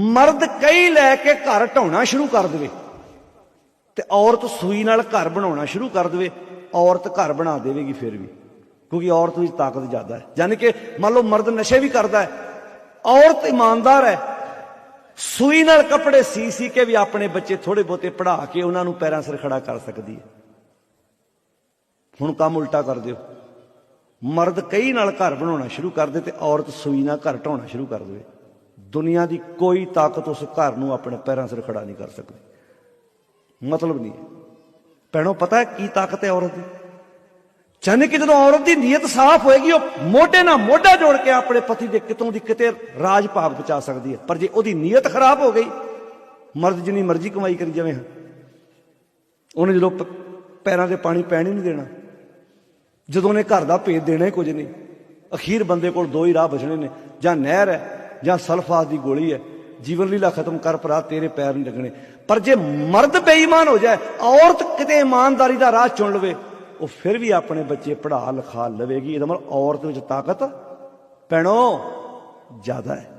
ਮਰਦ ਕਈ ਲੈ ਕੇ ਘਰ ਢਾਉਣਾ ਸ਼ੁਰੂ ਕਰ ਦੇਵੇ। ਤੇ ਔਰਤ ਸੂਈ ਨਾਲ ਘਰ ਬਣਾਉਣਾ ਸ਼ੁਰੂ ਕਰ ਦੇਵੇ। ਔਰਤ ਘਰ ਬਣਾ ਦੇਵੇਗੀ ਫਿਰ ਵੀ। ਕਿਉਂਕਿ ਔਰਤ ਵਿੱਚ ਤਾਕਤ ਜ਼ਿਆਦਾ ਹੈ। ਯਾਨੀ ਕਿ ਮੰਨ ਲਓ ਮਰਦ ਨਸ਼ੇ ਵੀ ਕਰਦਾ ਹੈ। ਔਰਤ ਇਮਾਨਦਾਰ ਹੈ। ਸੂਈ ਨਾਲ ਕੱਪੜੇ ਸੀ ਸੀ ਕੇ ਵੀ ਆਪਣੇ ਬੱਚੇ ਥੋੜੇ ਬਹੁਤੇ ਪੜਾ ਕੇ ਉਹਨਾਂ ਨੂੰ ਪੈਰਾਂ ਸਿਰ ਖੜਾ ਕਰ ਸਕਦੀ ਹੈ। ਹੁਣ ਕੰਮ ਉਲਟਾ ਕਰ ਦਿਓ। ਮਰਦ ਕਈ ਨਾਲ ਘਰ ਬਣਾਉਣਾ ਸ਼ੁਰੂ ਕਰ ਦੇ ਤੇ ਔਰਤ ਸੂਈ ਨਾਲ ਘਰ ਢਾਉਣਾ ਸ਼ੁਰੂ ਕਰ ਦੇਵੇ। ਦੁਨੀਆ ਦੀ ਕੋਈ ਤਾਕਤ ਉਸ ਘਰ ਨੂੰ ਆਪਣੇ ਪੈਰਾਂ ਸਿਰ ਖੜਾ ਨਹੀਂ ਕਰ ਸਕਦੀ। ਮਤਲਬ ਨਹੀਂ ਹੈ। ਭੈਣੋ, ਪਤਾ ਹੈ ਕੀ ਤਾਕਤ ਹੈ ਔਰਤ ਦੀ? ਚਾਹਨੇ ਕਿ ਜਦੋਂ ਔਰਤ ਦੀ ਨੀਅਤ ਸਾਫ਼ ਹੋਏਗੀ, ਉਹ ਮੋਢੇ ਨਾਲ ਮੋਢਾ ਜੋੜ ਕੇ ਆਪਣੇ ਪਤੀ ਦੇ ਕਿਤੋਂ ਦੀ ਕਿਤੇ ਰਾਜ ਭਾਗ ਪਹੁੰਚਾ ਸਕਦੀ ਹੈ। ਪਰ ਜੇ ਉਹਦੀ ਨੀਅਤ ਖਰਾਬ ਹੋ ਗਈ, ਮਰਦ ਜਿੰਨੀ ਮਰਜ਼ੀ ਕਮਾਈ ਕਰੀ ਜਾਵੇ ਉਹਨੇ ਜਦੋਂ ਪੈਰਾਂ ਤੇ ਪਾਣੀ ਪੈਣ ਹੀ ਨਹੀਂ ਦੇਣਾ। ਜਦੋਂ ਉਹਨੇ ਘਰ ਦਾ ਭੇਦ ਦੇਣਾ ਹੀ ਕੁਝ ਨਹੀਂ। ਅਖੀਰ ਬੰਦੇ ਕੋਲ ਦੋ ਹੀ ਰਾਹ ਬਚਣੇ ਨੇ। ਜਾਂ ਨਹਿਰ ਹੈ ਜਾਂ ਸਲਫਾਸ ਦੀ ਗੋਲੀ ਹੈ। ਜੀਵਨ ਲੀਲਾ ਖਤਮ ਕਰ ਭਰਾ, ਤੇਰੇ ਪੈਰ ਨਹੀਂ ਲੱਗਣੇ। ਪਰ ਜੇ ਮਰਦ ਬੇਈਮਾਨ ਹੋ ਜਾਏ, ਔਰਤ ਕਿਤੇ ਇਮਾਨਦਾਰੀ ਦਾ ਰਾਹ ਚੁਣ ਲਵੇ, ਉਹ ਫਿਰ ਵੀ ਆਪਣੇ ਬੱਚੇ ਪੜ੍ਹਾ, ਲਿਖਾ ਲਵੇਗੀ। ਇਹਦਾ ਮਤਲਬ ਔਰਤ ਵਿੱਚ ਤਾਕਤ ਪੈਣੋ ਜ਼ਿਆਦਾ ਹੈ।